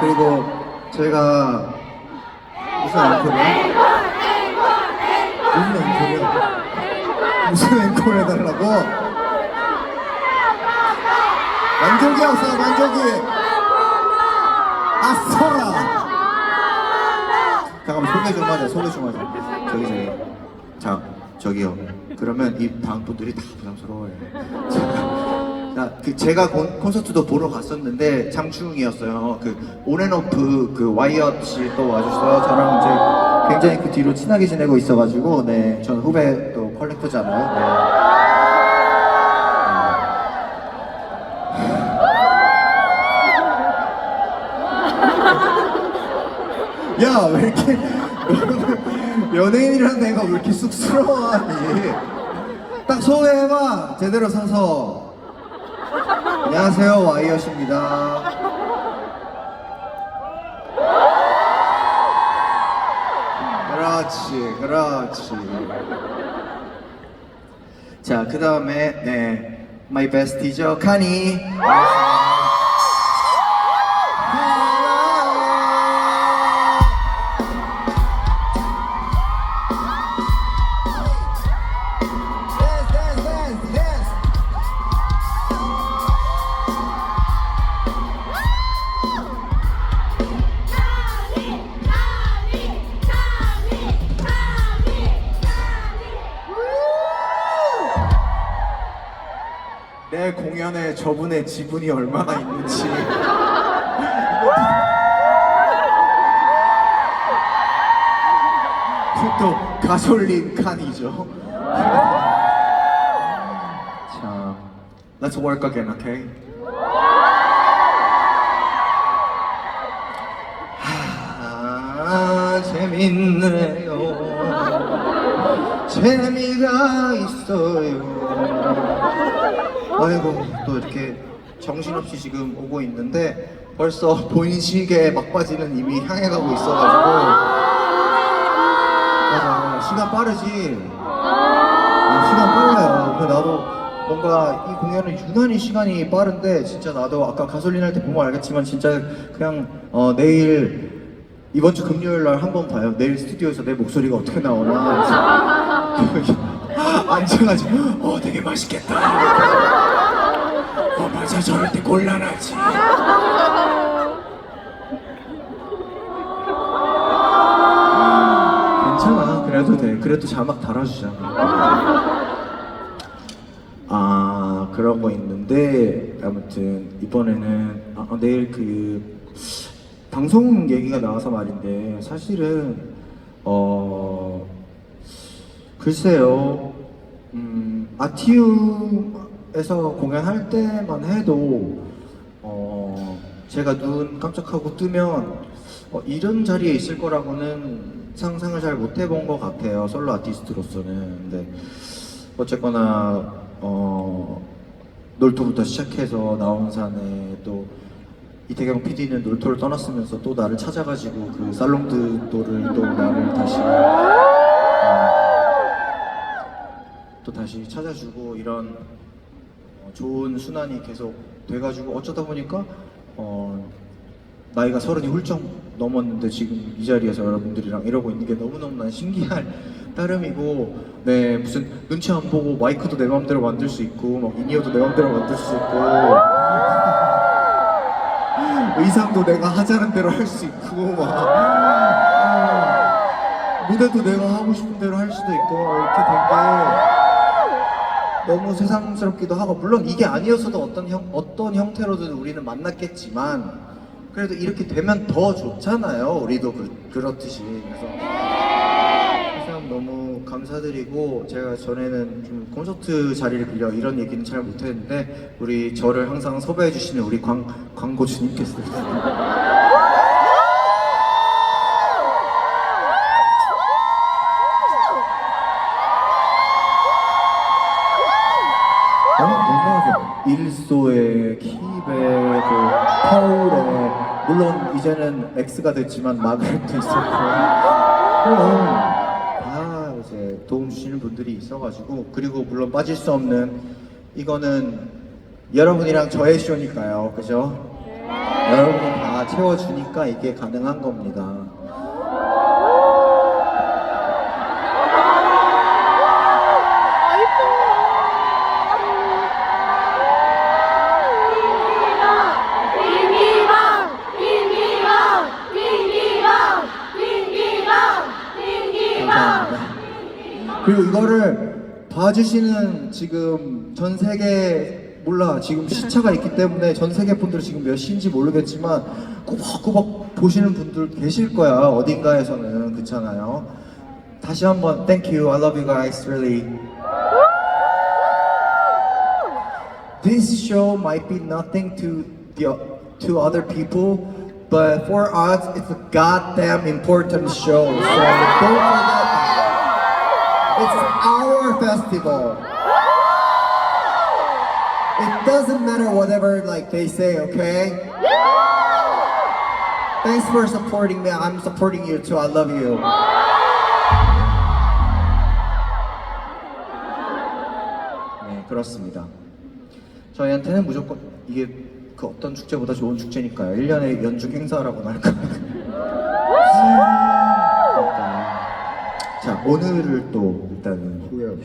그리고 저희가 무슨 앵콜이야? 무슨 앵콜이야? 무슨 앵콜 해달라고? 만족이 없어 만족이 아싸라 잠깐만 소개 좀 하자 소개 좀 하자 저기 저기 자 저기요 그러면 이 방분들이 다 부담스러워요 자, 그 제가 콘, 콘서트도 보러 갔었는데 장충이었어요. 그 온앤오프 그 와이엇 씨또 와주셔서 저랑 이제 굉장히 그 뒤로 친하게 지내고 있어가지고 네, 전 후배 또 컬렉터잖아요. 네. 야, 왜 이렇게 연예인이라는 애가 왜 이렇게 쑥스러워하니? 딱 소개해봐 제대로 서서. 안녕하세요 와이엇입니다. 그렇지, 그렇지. 자, 그 다음에 네, my best이죠 카니. 내 공연에 저분의 지분이 얼마나 있는지. 또 가솔린 칸이죠. 자 Let's work again, okay? 아, 재밌네요. 재미가 있어요 아이고 또 이렇게 정신없이 지금 오고 있는데 벌써 시계에 막바지는 이미 향해 가고 있어가지고. 맞아 시간 빠르지? 아, 시간 빨라요. 그 나도 뭔가 이 공연은 유난히 시간이 빠른데 진짜 나도 아까 가솔린 할 때 보면 알겠지만 진짜 그냥 어, 내일 이번 주 금요일 날 한 번 봐요. 내일 스튜디오에서 내 목소리가 어떻게 나오나. 앉아가지고 어 되게 맛있겠다. 어 맞아 저럴 때 곤란하지. 괜찮아. 그래도 돼. 그래도 자막 달아주자. 아거 있는데 아무튼 이번에는 아, 아, 내일 그 방송 얘기가 나와서 말인데 사실은 어 글쎄요. 음, 아티움 에서 공연할 때만 해도 어 제가 눈 깜짝하고 뜨면 어, 이런 자리에 있을 거라고는 상상을 잘 못 해본 것 같아요 솔로 아티스트로서는. 근데 어쨌거나 어 놀토부터 시작해서 나온 산에 또 이태경 PD는 놀토를 떠났으면서 또 나를 찾아가지고 그 살롱드도를 또 나를 다시 어, 또 다시 찾아주고 이런 어, 좋은 순환이 계속 돼가지고 어쩌다 보니까 어, 나이가 서른이 훌쩍 넘었는데 지금 이 자리에서 여러분들이랑 이러고 있는 게 너무너무 난 신기할 따름이고 네 무슨 눈치 안 보고 마이크도 내 맘대로 만들 수 있고 막 인이어도 내 맘대로 만들 수 있고 의상도 내가 하자는 대로 할 수 있고 막 어, 무대도 내가 하고 싶은 대로 할 수도 있고 이렇게 된게 너무 세상스럽기도 하고 물론 이게 아니었어도 어떤 형 어떤 형태로든 우리는 만났겠지만 그래도 이렇게 되면 더 좋잖아요. 우리도 그, 그렇듯이. 그래서 항상 너무 감사드리고 제가 전에는 좀 콘서트 자리를 빌려 이런 얘기는 잘 못했는데 우리 저를 항상 섭외해 주시는 우리 광 광고주님께서 일소에 킵에 그 파울에 물론 이제는 X가 됐지만 마그렛도 있었고 다 이제 도움 주시는 분들이 있어가지고 그리고 물론 빠질 수 없는 이거는 여러분이랑 저의 쇼니까요 그죠? 여러분이 다 채워주니까 이게 가능한 겁니다. 그리고 이거를 봐주시는 지금 전 세계 몰라 지금 시차가 있기 때문에 전 세계 분들 지금 몇 시인지 모르겠지만 꾸벅꾸벅 보시는 분들 계실 거야 어딘가에서는 그렇잖아요. 다시 한번 thank you, I love you guys really. This show might be nothing to the to other people, but for us it's a goddamn important show. So don't forget. It's our festival. It doesn't matter whatever like they say, okay? Thanks for supporting me. I'm supporting you too. I love you. 네, 그렇습니다. 저희한테는 무조건 이게 그 어떤 축제보다 좋은 축제니까요. 1년의 연중 행사라고 할까요? 그러니까. 자, 오늘을 또 일단은 후회 없이